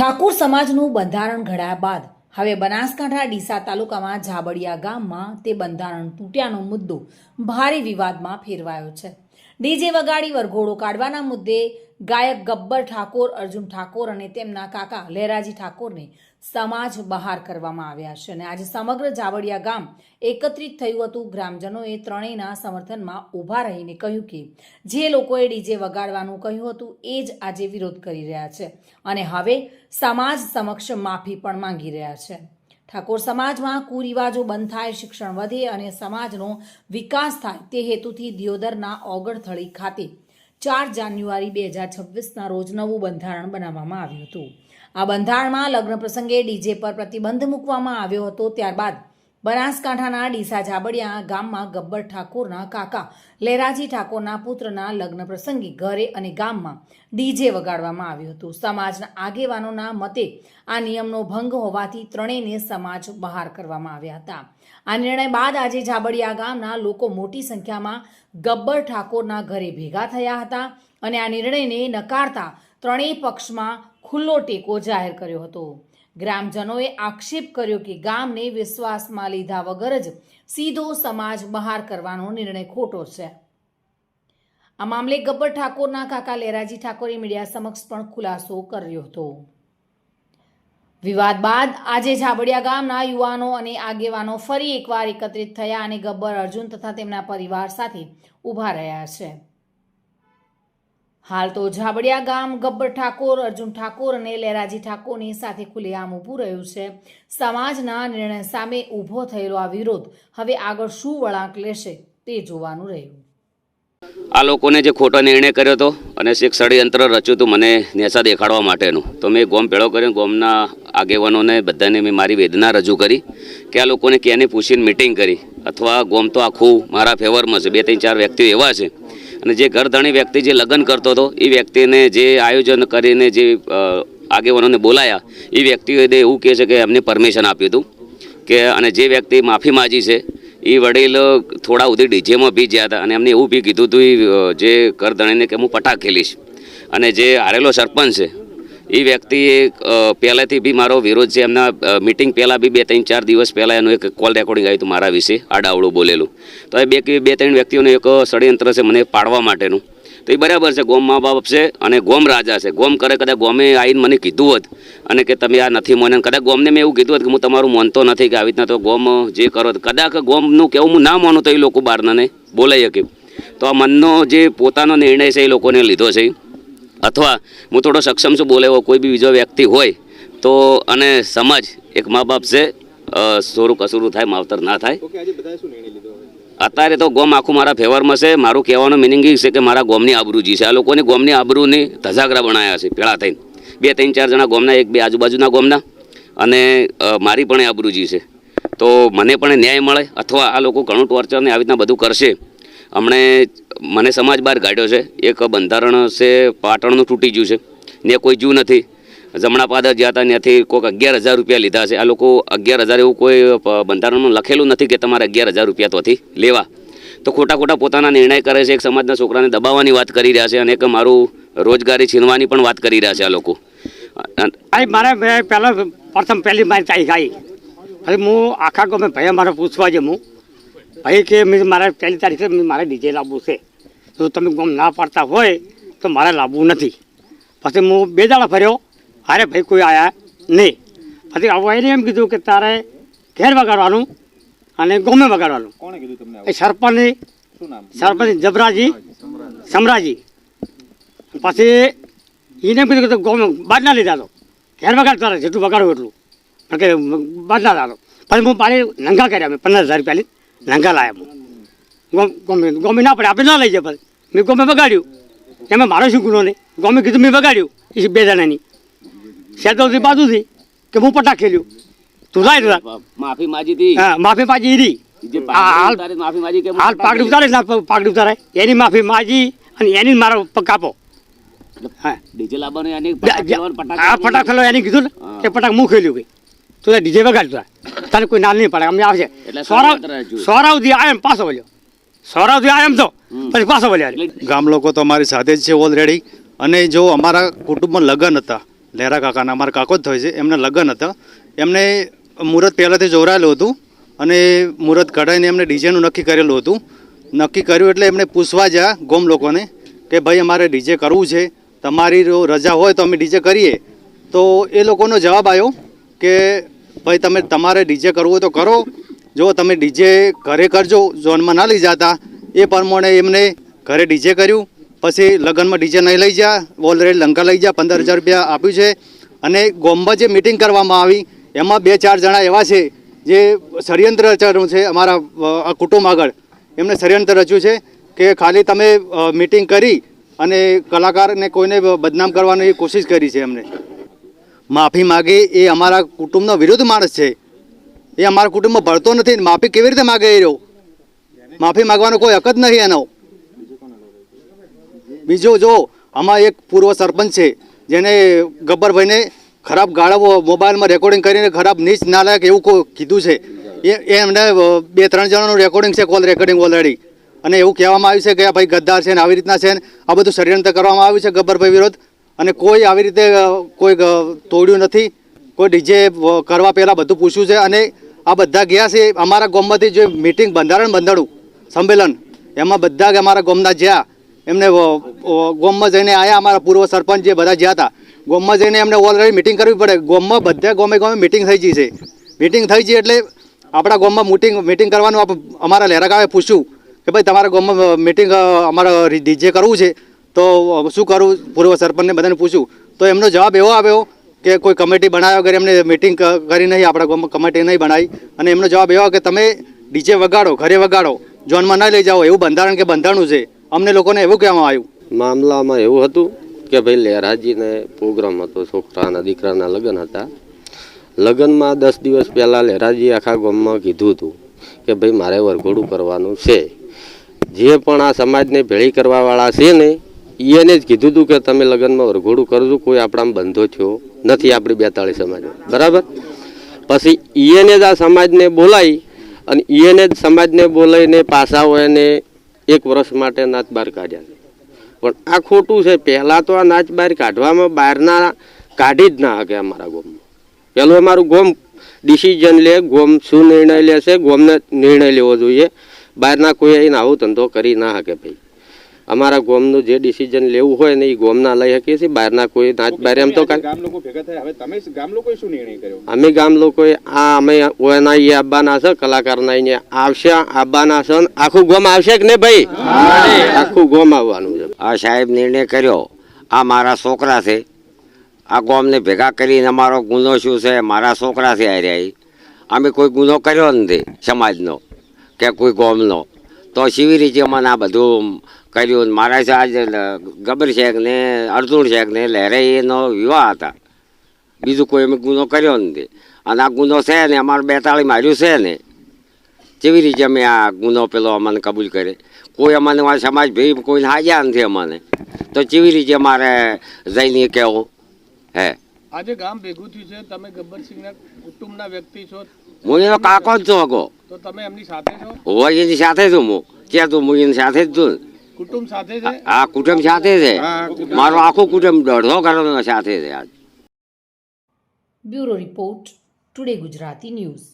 ઠાકોર સમાજનું બંધારણ ઘડાયા બાદ હવે બનાસકાંઠા ડીસા તાલુકામાં ઝાબડિયા ગામમાં તે બંધારણ તૂટ્યાનો મુદ્દો ભારે વિવાદમાં ફેરવાયો છે. ડીજે વગાડી વરઘોડો કાઢવાના મુદ્દે ગાયક ગબ્બર ઠાકોર, અર્જુન ઠાકોર અને તેમના કાકા લહેરાજી ઠાકોરને સમાજ બહાર કરવામાં આવ્યા છે અને આજે સમગ્ર જાવડિયા ગામ એકત્રિત થયું હતું. ગ્રામજનોએ ત્રણેયના સમર્થનમાં ઊભા રહીને કહ્યું કે, જે લોકોએ ડીજે વગાડવાનું કહ્યું હતું એ જ આજે વિરોધ કરી રહ્યા છે અને હવે સમાજ સમક્ષ માફી પણ માંગી રહ્યા છે. ઠાકોર સમાજમાં કુરિવાજો બંધ થાય, શિક્ષણ વધે અને સમાજનો વિકાસ થાય તે હેતુથી દિયોદરના ઓગણથળી ખાતે ચાર જાન્યુઆરી બે હજાર છવ્વીસના રોજ નવું બંધારણ બનાવવામાં આવ્યું હતું. આ બંધારણમાં લગ્ન પ્રસંગે ડીજે પર પ્રતિબંધ મૂકવામાં આવ્યો હતો, ત્યારબાદ બનાસકાંઠાના ડીસા ઝાબડિયા ગામમાં ગબ્બર ઠાકોરના કાકા લહેરાજી ઠાકોરના પુત્રના લગ્ન પ્રસંગે ઘરે અને ગામમાં ડીજે વગાડવામાં આવ્યું હતું. સમાજના આગેવાનોના મતે આ નિયમનો ભંગ હોવાથી ત્રણેયને સમાજ બહાર કરવામાં આવ્યા હતા. આ નિર્ણય બાદ આજે ઝાબડિયા ગામના લોકો મોટી સંખ્યામાં ગબ્બર ઠાકોરના ઘરે ભેગા થયા હતા અને આ નિર્ણયને નકારતા ત્રણેય પક્ષમાં ખુલ્લો ટેકો જાહેર કર્યો હતો. ગ્રામજનોએ આક્ષેપ કર્યો કે ગામને વિશ્વાસમાં લીધા વગર જ સીધો સમાજ બહાર કરવાનો નિર્ણય ખોટો છે. આ મામલે ગબ્બર ઠાકોરના કાકા લેરાજી ઠાકોરે મીડિયા સમક્ષ પણ ખુલાસો કર્યો હતો. વિવાદ બાદ આજે ઝાબડિયા ગામના યુવાનો અને આગેવાનો ફરી એકવાર એકત્રિત થયા અને ગબ્બર અર્જુન તથા તેમના પરિવાર સાથે ઊભા રહ્યા છે. હાલ તો ઝાબડિયા ગામ ગબ્બર ઠાકોર, અર્જુન ઠાકોર અને લેરાજી ઠાકોરની સાથે ખુલ્લેઆમ ઊભું રહ્યું છે. સમાજના નિર્ણય સામે ઊભો થયેલો આ વિરોધ હવે આગળ શું વળાંક લેશે તે જોવાનું રહ્યું. આ લોકોને જે ખોટો નિર્ણય કર્યો હતો અને શીખ ષડયંત્ર રચ્યું હતું મને નેસા દેખાડવા માટેનું, તો મેં ગોમ પેળો કર્યો, ગોમના આગેવાનોને બધાને મેં મારી વેદના રજૂ કરી કે આ લોકોને ક્યાંને પૂછીને મિટિંગ કરી. અથવા ગોમ તો આખું મારા ફેવરમાં છે. બે, ત્રણ, ચાર વ્યક્તિઓ એવા છે અને જે ઘરધણી વ્યક્તિ જે લગ્ન કરતો હતો, એ વ્યક્તિને જે આયોજન કરીને જે આગેવાનોને બોલાયા, એ વ્યક્તિએ એવું કહે છે કે એમને પરમિશન આપ્યું હતું કે, અને જે વ્યક્તિ માફી માગી છે, એ વડીલ થોડા સુધી ડીજેમાં બી ગયા હતા અને એમને એવું બી કીધું હતું જે કરધણીને કે હું પટાક ખેલીશ અને જે હારેલો સરપંચ છે એ વ્યક્તિએ પહેલાંથી બી મારો વિરોધ છે. એમના મિટિંગ પહેલાં બી બે ત્રણ ચાર દિવસ પહેલાં એનું એક કોલ રેકોર્ડિંગ આવ્યું હતું મારા વિશે, આડાવડું બોલેલું. તો એ બે બે ત્રણ વ્યક્તિઓનું એક ષડયંત્ર છે મને પાડવા માટેનું. તો એ બરાબર છે, ગોમ મા બાપ છે અને ગોમ રાજા છે. ગોમ કરે કદાચ ગોમે આવીને મને કીધું હોત અને કે તમે આ નથી મોને કદાચ ગોમને મેં એવું કીધું હોત કે હું તમારું માનતો નથી કે આવી રીતના તો ગોમ જે કરો કદાચ ગોમનું કેવું હું ના માનું તો એ લોકો બહારનાને બોલાઈ શકે. તો આ મનનો જે પોતાનો નિર્ણય છે એ લોકોને લીધો છે. અથવા હું થોડો સક્ષમ છું બોલે એવો કોઈ બી બીજો વ્યક્તિ હોય તો અને સમાજ એક મા બાપ છે સોરું કસુરું થાય માવતર ના થાય? અત્યારે તો ગોમ આખું મારા ફેવરમાં છે. મારું કહેવાનો મિનિંગ એ છે કે મારા ગોમની આબરૂજી છે. આ લોકોની ગોમની આબરૂની ધજાગરા બનાવ્યા છે પેળા થઈને. બે ત્રણ ચાર જણા ગોમના એક બે આજુબાજુના ગોમના. અને મારી પણ એ આબરૂજી છે. તો મને પણ ન્યાય મળે અથવા આ લોકો ઘણું ટોર્ચર ને આવી રીતના બધું કરશે. હમણે મને સમાજ બહાર કાઢ્યો છે. એક બંધારણ છે, પાટણનું તૂટી ગયું છે. ને કોઈ જુ નથી. જમણા પાદર જ્યાં હતા ત્યાંથી કોઈક અગિયાર હજાર રૂપિયા લીધા છે. આ લોકો અગિયાર હજાર એવું કોઈ બંધારણમાં લખેલું નથી કે તમારે અગિયાર હજાર રૂપિયા તોથી લેવા. તો ખોટા ખોટા પોતાના નિર્ણય કરે છે. એક સમાજના છોકરાને દબાવવાની વાત કરી રહ્યા છે અને એક મારું રોજગારી છીનવાની પણ વાત કરી રહ્યા છે આ લોકો. મારે પહેલાં, પ્રથમ પહેલી મારી તારીખ આવી. પછી હું આખા ગમે ભાઈ મારે પૂછવા જમું ભાઈ, કે મારે પહેલી તારીખે મારે ડીજે લાવવું છે. જો તમે ગમ ના પાડતા હોય તો મારે લાવવું નથી. પછી હું બે દાડા ફર્યો અરે ભાઈ કોઈ આવ્યા નહીં. પછી આવું એને એમ કીધું કે તારે ઘેર વગાડવાનું અને ગમે વગાડવાનું. કોણે કીધું તમને એ સરપંચ સરપંચ જબરાજી. સમરાજી. પછી એને એમ કીધું કે ગમે બાદ ના લીધા તો. ઘેર વગાડ તારે જેટલું વગાડવું એટલું. કે બાદ ના લાવો પછી હું પાણી નંગા કર્યા મેં પંદર હજાર રૂપિયા નંગા લાયા હું. ગોમ ગમે ગમે ના પડે આપણે ના લઈ જાય પછી. મેં ગમે બગાડ્યું એમાં મારો શું ગુનો નહીં ગમે કીધું મેં બગાડ્યું એ બે જણાની. શેતોથી બાજુથી કે હું પટાક ખેલ્યું. તું લાય માફી માજી હતી. હા માફી માજી હતી. હાલ. પાકડી ઉતારે ના પાકડી ઉતારે એની માફી માજી અને એની મારો કાપો. ડીજે લાવવાનું એની ફટાક ફેલો એને કીધું ને કે ફટાક હું ખેલ્યું ભાઈ. તું ડીજે વગાડતું તને કોઈ નાલ નહીં પડે. અમને આવશે. સોરાવ. સોરાવથી આયમ પાછો બોલ્યો સોરાવથી આયમ તો. પછી પાછો વળ્યા ગામ લોકો તો અમારી સાથે જ છે ઓલરેડી અને જો અમારા કુટુંબમાં લગ્ન હતા લહેરા કાકાના અમારા કાકો જ થાય છે એમના લગ્ન હતા. એમને મુહૂર્ત પહેલાંથી જોરાયેલું હતું અને મુહૂર્ત કઢાઈને એમને ડીજેનું નક્કી કરેલું હતું. નક્કી કર્યું એટલે એમને પૂછવા જ્યાં ગોમ લોકોને કે ભાઈ અમારે ડીજે કરવું છે તમારી જો રજા હોય તો અમે ડીજે કરીએ. તો એ લોકોનો જવાબ આવ્યો કે ભાઈ તમે તમારે ડીજે કરવું હોય તો કરો. જો તમે ડીજે ઘરે કરજો ઝોનમાં ના લઈ જતા એ પ્રમાણે એમને ઘરે ડીજે કર્યું. પછી લગ્નમાં ડીજે નહીં લઈ જા ઓલરેડી લંકા લઈ જા પંદર હજાર રૂપિયા આપ્યું છે. અને ગોમમાં જે મિટિંગ કરવામાં આવી, એમાં બે ચાર જણા એવા છે જે ષડયંત્ર રચાયું છે અમારા કુટુંબ આગળ. એમને ષડયંત્ર રચ્યું છે કે ખાલી તમે મિટિંગ કરી અને કલાકારને કોઈને બદનામ કરવાની કોશિશ કરી છે એમને. માફી માગે એ અમારા કુટુંબનો વિરુદ્ધ માણસ છે. એ અમારા કુટુંબમાં ભળતો નથી માફી કેવી રીતે માગે એ રહ્યો? માફી માગવાનો કોઈ હક જ નથી એનો. બીજો જો, આમાં એક પૂર્વ સરપંચ છે, જેને ગબ્બરભાઈને ખરાબ ગાળો મોબાઈલમાં રેકોર્ડિંગ કરીને ખરાબ નીચ નાલાયક એવું કીધું છે, એ એમને બે, ત્રણ જણાનું રેકોર્ડિંગ છે કોલ રેકોર્ડિંગ ઓલરેડી અને એવું કહેવામાં આવ્યું છે કે ભાઈ ગદ્દાર છે ને આવી રીતના છે ને, આ બધું ષડયંત્ર કરવામાં આવ્યું છે ગબ્બરભાઈ વિરોધ અને કોઈ આવી રીતે કોઈ તોડ્યું નથી. કોઈ ડીજે કરવા પહેલાં બધું પૂછ્યું છે અને આ બધા ગયા છે અમારા ગામમાંથી જે મિટિંગ બંધારણ બંધાણું સંમેલન. એમાં બધા અમારા ગોમના જ્યાં એમને અ, જઈને આવ્યા અમારા પૂર્વ સરપંચ જે બધા જ્યાં હતા. ગોમમાં જઈને એમને ઓલરેડી મિટિંગ કરવી પડે. ગોમમાં બધા ગોમે ગોમે મિટિંગ થઈ ગઈ છે મિટિંગ થઈ ગઈ એટલે આપણા ગોમમાં મિટિંગ મિટિંગ કરવાનું અમારા લહેરાગાવે પૂછ્યું કે ભાઈ તમારા ગામમાં મિટિંગ અમારા ડીજે કરવું છે? તો શું કરવું પૂર્વ સરપંચને બધાને પૂછ્યું. તો એમનો જવાબ એવો આવ્યો કે કોઈ કમિટી બનાવ્યા વગર એમને મિટિંગ કરી નહીં. આપણા ગામમાં કમિટી નહીં બનાવી. અને એમનો જવાબ એવો કે તમે ડીજે વગાડો ઘરે વગાડો. જોનમાં ના લઈ જાઓ, એવું બંધારણ કે બંધારણું છે? અમને લોકોને એવું કહેવામાં આવ્યું. મામલામાં એવું હતું કે ભાઈ લહેરાજીને પ્રોગ્રામ હતો, છોકરાના દીકરાના લગ્ન હતા. લગ્નમાં દસ દિવસ પહેલાં લહેરાજી આખા ગામમાં કીધું હતું કે ભાઈ, મારે વરઘોડું કરવાનું છે. જે પણ આ સમાજને ભેળી કરવાવાળા છે ને એને જ કીધું હતું કે તમે લગ્નમાં વરઘોડું કરજો, કોઈ આપણામાં બંધો થયો નથી આપણી બેતાળી સમાજમાં. બરાબર? પછી એને જ આ સમાજને બોલાવી અને એને જ સમાજને બોલાવીને પાછા એને એક વર્ષ માટે નાચ બહાર કાઢ્યા છે. પણ આ ખોટું છે. પહેલાં તો આ નાચ બહાર કાઢવામાં બહારના કાઢી જ ના શકે અમારા ગોમમાં. પહેલું અમારું ગોમ ડિસિઝન લે, ગોમ શું નિર્ણય લેશે, ગોમને નિર્ણય લેવો જોઈએ. બહારના કોઈ આવીને આવો ધંધો કરી ના શકે ભાઈ. અમારા ગોમનું જે ડિસિઝન લેવું હોય ને એ ગોમના લઈ શકીએ છીએ. બહારના કોઈ નાચ બહાર એમ તો કાંઈ ગામ લોકો ભેગા થયા. હવે તમે ગામ લોકોએ શું નિર્ણય કર્યો? અમે ગામ લોકોએ આ અમે ઓના એ આવવાના છે કલાકારના અહીંયા આવશે આવવાના છે આખું ગોમ આવશે કે નહીં ભાઈ? આખું ગોમ આવવાનું છે. આ સાહેબ નિર્ણય કર્યો. આ મારા છોકરા છે. આ ગોમને ભેગા કરીને અમારો ગુનો શું છે? મારા છોકરા છે હાર્યા. અમે કોઈ ગુનો કર્યો નથી સમાજનો કે કોઈ ગોમનો. તો કેવી રીતે મને આ બધું કર્યું મારા છે આજ ગબર શેખ ને અર્જુન શેખ ને લહેરાઈનો એનો વિવાહ હતા. બીજું કોઈ અમે ગુનો કર્યો નથી. અને આ ગુનો છે ને અમારે બેતાળી માર્યું છે ને કેવી રીતે અમે આ ગુનો પેલો અમને કબૂલ કરે કોઈ અમને આ સમાજ ભાઈ કોઈને હાજ્યા નથી અમને. તો કેવી રીતે મારે જઈને કહેવું હે? આજે ગામ ભેગું થયું છે તમે ગબ્બરસિંહના કુટુંબના વ્યક્તિ છો. હું એનો કાકો જ છું અગો તો તમે એમની સાથે છો? હોય એની સાથે છું હું. ક્યાં તું હું એની સાથે જ છું કુટુંબ સાથે છે? હા કુટુંબ સાથે છે? મારો આખો કુટુંબ દોઢસો ઘરનો સાથે છે આજ. Bureau report today Gujarati news.